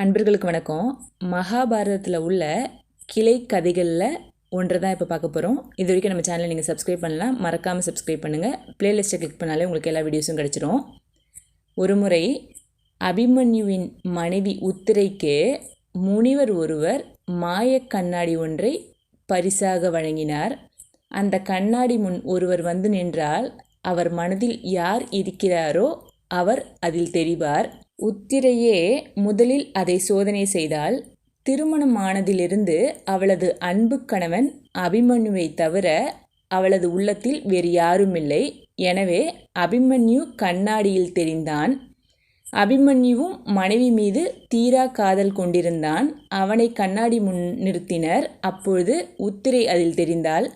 அன்பர்களுக்கு வணக்கம். மகாபாரதத்தில் உள்ள கிளை கதைகளில் ஒன்றை தான் இப்போ பார்க்க போகிறோம் இது வரைக்கும் நம்ம சேனலை நீங்கள் சப்ஸ்கிரைப் பண்ணலாம். மறக்காமல் சப்ஸ்கிரைப் பண்ணுங்கள் ப்ளேலிஸ்ட்டை கிளிக் பண்ணாலே உங்களுக்கு எல்லா வீடியோஸும் கிடச்சிரும். ஒரு முறை அபிமன்யுவின் மனைவி உத்திரைக்கு முனிவர் ஒருவர் மாய கண்ணாடி ஒன்றை பரிசாக வழங்கினார். அந்த கண்ணாடி முன் ஒருவர் வந்து நின்றால் அவர் மனதில் யார் இருக்கிறாரோ அவர் அதில் தெரிவார் உத்திரையே முதலில் அதை சோதனை செய்தால் திருமணமானதிலிருந்து அவளது அன்பு கணவன் அபிமன்யுவை தவிர அவளது உள்ளத்தில் வேறு யாருமில்லை. எனவே அபிமன்யு கண்ணாடியில் தெரிந்தான். அபிமன்யுவும் மனைவி மீது தீரா காதல் கொண்டிருந்தான். அவனை கண்ணாடி முன் நிறுத்தினர். அப்பொழுது உத்திரை அதில் தெரிந்தால்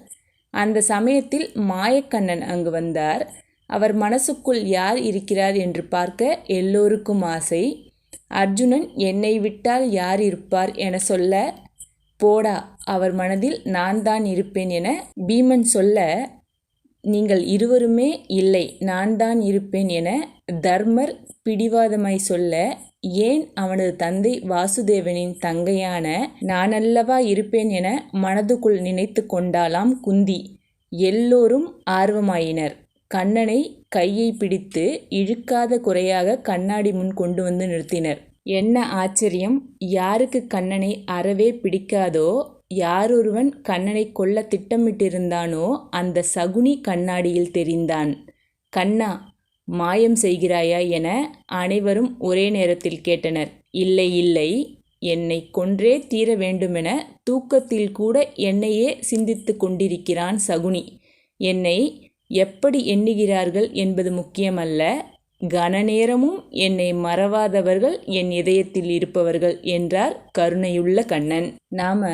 அந்த சமயத்தில் மாயக்கண்ணன் அங்கு வந்தார். அவர் மனசுக்குள் யார் இருக்கிறார் என்று பார்க்க எல்லோருக்கும் ஆசை. அர்ஜுனன் என்னை விட்டால் யார் இருப்பார் என சொல்ல போடா அவர் மனதில் நான் தான் இருப்பேன் என பீமன் சொல்ல நீங்கள் இருவருமே இல்லை நான் தான் இருப்பேன் என தர்மர் பிடிவாதமாய் சொல்ல ஏன் அவனது தந்தை வாசுதேவனின் தங்கையான நானல்லவா இருப்பேன் என மனதுக்குள் நினைத்து கொண்டாலாம் குந்தி. எல்லோரும் ஆர்வமாயினர். கண்ணனை கையை பிடித்து இழுக்காத குறையாக கண்ணாடி முன் கொண்டு வந்து நிறுத்தினர். என்ன ஆச்சரியம் யாருக்கு கண்ணனை அறவே பிடிக்காதோ யாரொருவன் கண்ணனை கொல்ல திட்டமிட்டிருந்தானோ அந்த சகுனி கண்ணாடியில் தெரிந்தான். கண்ணா மாயம் செய்கிறாயா என அனைவரும் ஒரே நேரத்தில் கேட்டனர். இல்லை இல்லை என்னை கொன்றே தீர வேண்டுமென தூக்கத்தில் கூட என்னையே சிந்தித்து கொண்டிருக்கிறான் சகுனி. என்னை எப்படி எண்ணுகிறார்கள் என்பது முக்கியமல்ல. கனநேரமும் என்னை மறவாதவர்கள் என் இதயத்தில் இருப்பவர்கள் என்றார் கருணையுள்ள கண்ணன். நாம்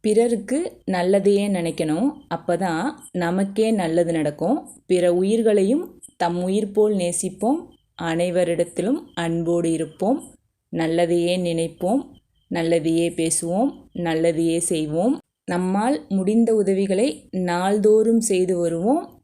பிறருக்கு நல்லதையே நினைக்கணும். அப்போ தான் நமக்கே நல்லது நடக்கும். பிற உயிர்களையும் தம் உயிர் போல் நேசிப்போம். அனைவரிடத்திலும் அன்போடு இருப்போம். நல்லதையே நினைப்போம். நல்லதையே பேசுவோம். நல்லதையே செய்வோம். நம்மால் முடிந்த உதவிகளை நாள்தோறும் செய்து வருவோம்.